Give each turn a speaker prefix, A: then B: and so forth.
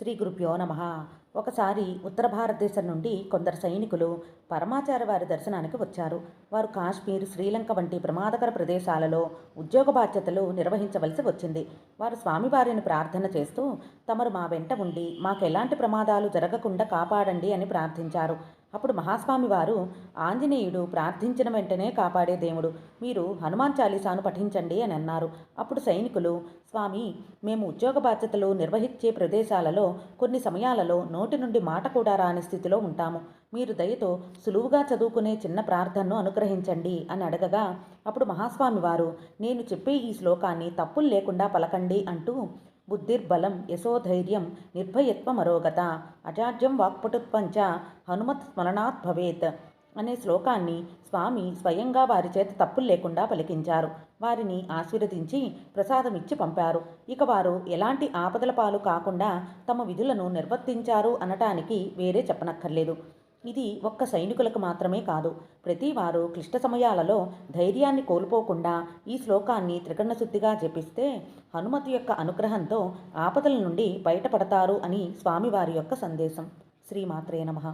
A: శ్రీ గురుభ్యో నమ. ఒకసారి ఉత్తర భారతదేశం నుండి కొందరు సైనికులు పరమాచార్య వారి దర్శనానికి వచ్చారు. వారు కాశ్మీర్ శ్రీలంక వంటి ప్రమాదకర ప్రదేశాలలో ఉద్యోగ బాధ్యతలు నిర్వహించవలసి వచ్చింది. వారు స్వామివారిని ప్రార్థన చేస్తూ తమరు మా వెంట ఉండి మాకు ఎలాంటి ప్రమాదాలు జరగకుండా కాపాడండి అని ప్రార్థించారు. అప్పుడు మహాస్వామి వారు ఆంజనేయుడు ప్రార్థించిన వెంటనే కాపాడే దేవుడు. మీరు హనుమాన్ చాలీసాను పఠించండి అని అన్నారు. అప్పుడు సైనికులు స్వామి మేము ఉద్యోగ బాధ్యతలు నిర్వహించే ప్రదేశాలలో కొన్ని సమయాలలో నోటి నుండి మాట కూడా రాని స్థితిలో ఉంటాము. మీరు దయతో సులువుగా చదువుకునే చిన్న ప్రార్థనను అనుగ్రహించండి అని అడగగా అప్పుడు మహాస్వామి వారు నేను చెప్పే ఈ శ్లోకాన్ని తప్పులు లేకుండా పలకండి అంటూ బుద్ధిర్బలం యశోధైర్యం నిర్భయత్వమరోగత. అజాడ్యం వాక్పటుత్వంచ హనుమత్ స్మరణాత్ భవేత్ అనే శ్లోకాన్ని స్వామి స్వయంగా వారి చేత తప్పులు లేకుండా పలికించారు. వారిని ఆశీర్వదించి ప్రసాదమిచ్చి పంపారు. ఇక వారు ఎలాంటి ఆపదల పాలు కాకుండా తమ విధులను నిర్వర్తించారు అనటానికి వేరే చెప్పనక్కర్లేదు. ఇది ఒక్క సైనికులకు మాత్రమే కాదు ప్రతి వారు క్లిష్ట సమయాలలో ధైర్యాన్ని కోల్పోకుండా ఈ శ్లోకాన్ని త్రికరణశుద్ధిగా జపిస్తే హనుమతి యొక్క అనుగ్రహంతో ఆపదల నుండి బయటపడతారు అని స్వామివారి యొక్క సందేశం. శ్రీమాత్రే నమః.